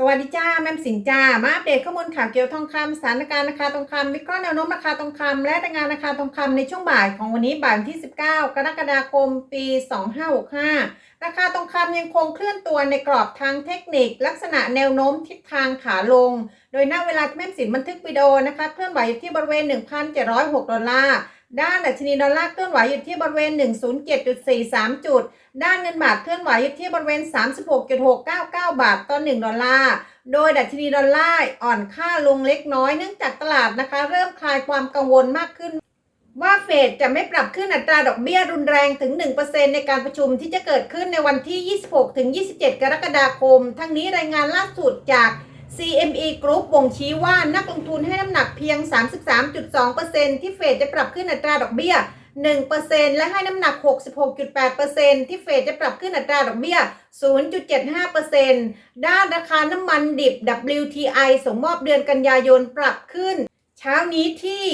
สวัสดีจ้าแม่สินจ้ามาอัปเดตข้อมูลข่าวเกี่ยวทองคำสถานการณ์ราคาทองคำวิเคราะห์แนวโน้มราคาทองคำและรายงานราคาทองคำในช่วงบ่ายของวันนี้บ่ายที่ 19 กรกฎาคม ปี 2565 ราคาทองคำยังคงเคลื่อนตัวในกรอบทางเทคนิค ลักษณะแนวโน้มทิศทางขาลง โดยณเวลาแม่สินบันทึกวิดีโอนะคะเคลื่อนไหวอยู่ที่บริเวณ 1,706 ดอลลาร์ ด้านดัชนีดอลลาร์เคลื่อนไหวอยู่ที่บริเวณ 107.43 จุด ด้านเงินบาทเคลื่อนไหวอยู่ที่บริเวณ 36.699 บาทต่อ 1 ดอลลาร์ โดยดัชนีดอลลาร์อ่อนค่าลงเล็กน้อยเนื่องจากตลาดนะคะ เริ่มคลายความกังวลมากขึ้น ว่าเฟดจะไม่ปรับขึ้นอัตราดอกเบี้ยรุนแรงถึง 1%ในการประชุมที่จะเกิดขึ้นในวันที่ 26-27 กรกฎาคม ทั้งนี้รายงานล่าสุดจาก CME Group บ่งชี้ว่านักลงทุนให้น้ำหนักเพียง 33.2%ที่เฟดจะปรับขึ้นอัตราดอกเบี้ย 1%และให้น้ำหนัก 66.8%ที่เฟดจะปรับขึ้นอัตราดอกเบี้ย 0.75%ด้านราคาน้ำมันดิบ WTI ส่งมอบเดือนกันยายนปรับขึ้น เช้านี้ที่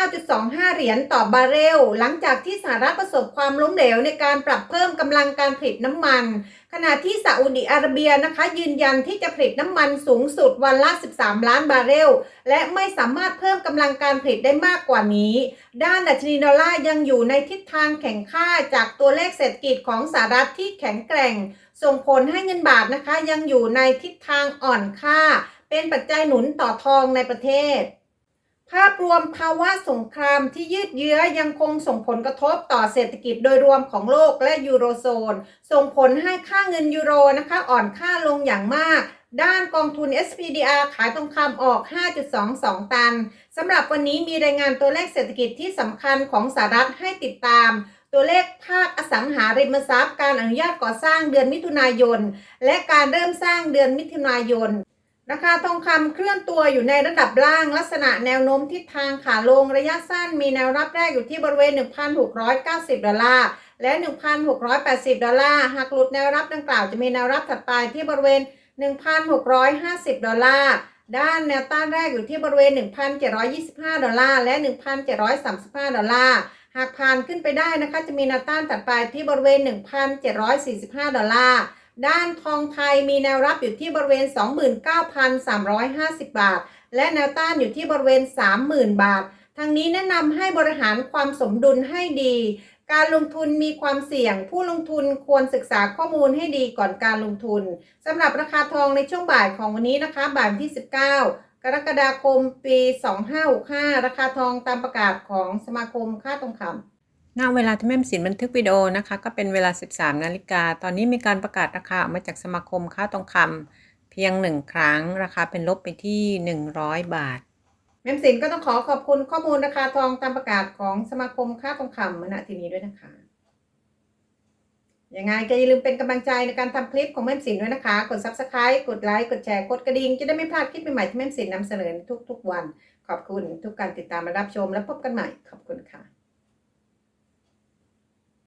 99.25 เหรียญต่อบาร์เรล หลังจากที่สหรัฐประสบความล้มเหลวในการปรับเพิ่มกำลังการผลิตน้ำมัน ขณะที่ซาอุดิอาระเบียนะคะ ยืนยันที่จะผลิตน้ำมันสูงสุดวันละ 13 ล้านบาร์เรล และไม่สามารถเพิ่มกำลังการผลิตได้มากกว่านี้ ด้านดัชนีดอลลาร์ยังอยู่ในทิศทางแข็งค่าจากตัวเลขเศรษฐกิจของสหรัฐที่แข็งแกร่ง ส่งผลให้เงินบาทนะคะ ยังอยู่ในทิศทางอ่อนค่า เป็นปัจจัยหนุนต่อทองในประเทศ ภาพรวมภาวะสงครามที่ยืดเยื้อยังคงส่งผลกระทบต่อเศรษฐกิจโดยรวมของโลกและยูโรโซน ส่งผลให้ค่าเงินยูโรนะคะอ่อนค่าลงอย่างมาก ด้านกองทุน SPDR ขายทองคำออก 5.22 ตันสำหรับวันนี้มีรายงานตัวเลขเศรษฐกิจที่สำคัญของสหรัฐให้ติดตามตัวเลขภาคอสังหาริมทรัพย์ การอนุญาตก่อสร้างเดือนมิถุนายน และการเริ่มสร้างเดือนมิถุนายน ราคาทองคำเคลื่อนตัวอยู่ในระดับล่างลักษณะแนวโน้มทิศทางขาลงระยะสั้นมีแนวรับแรกอยู่ที่บริเวณ 1,690 ดอลลาร์และ 1,680 ดอลลาร์หากหลุดแนวรับดังกล่าวจะมีแนวรับถัดไปที่บริเวณ 1,650 ดอลลาร์ด้านแนวต้านแรกอยู่ที่บริเวณ 1,725 ดอลลาร์และ 1,735 ดอลลาร์หากผ่านขึ้นไปได้นะคะจะมีแนวต้านถัดไปที่บริเวณ 1,745 ดอลลาร์ ด้านทองไทยมีแนวรับอยู่ที่บริเวณ 29,350 บาท และแนวต้านอยู่ที่บริเวณ 30,000 บาททางนี้แนะนำให้บริหารความสมดุลให้ดี การลงทุนมีความเสี่ยง ผู้ลงทุนควรศึกษาข้อมูลให้ดีก่อนการลงทุนสำหรับราคาทองในช่วงบ่ายของวันนี้นะคะ บ่ายที่ 19กรกฎาคมปี 2565 ราคาทองตามประกาศของสมาคมค่าทองคำ ณเวลาที่แม่มสินบันทึกวิดีโอนะคะ ก็เป็นเวลา 13 นาฬิกา ตอนนี้มีการประกาศราคาออกมาจากสมาคมค้าทองคำเพียงหนึ่งครั้ง ราคาเป็นลบไปที่ 100 บาท แม่มสินก็ต้องขอขอบคุณข้อมูลราคาทองตามประกาศของสมาคมค่าทองคำณที่นี้ด้วยนะคะ ยังไงก็อย่าลืมเป็นกำลังใจในการทำคลิปของแม่มสินด้วยนะคะ กด subscribe กดไลค์ กดแชร์ กดกระดิ่ง จะได้ไม่พลาดคลิปใหม่ๆที่แม่มสินนำเสนอทุกๆวัน ขอบคุณทุกการติดตามและรับชม และพบกันใหม่ ขอบคุณค่ะ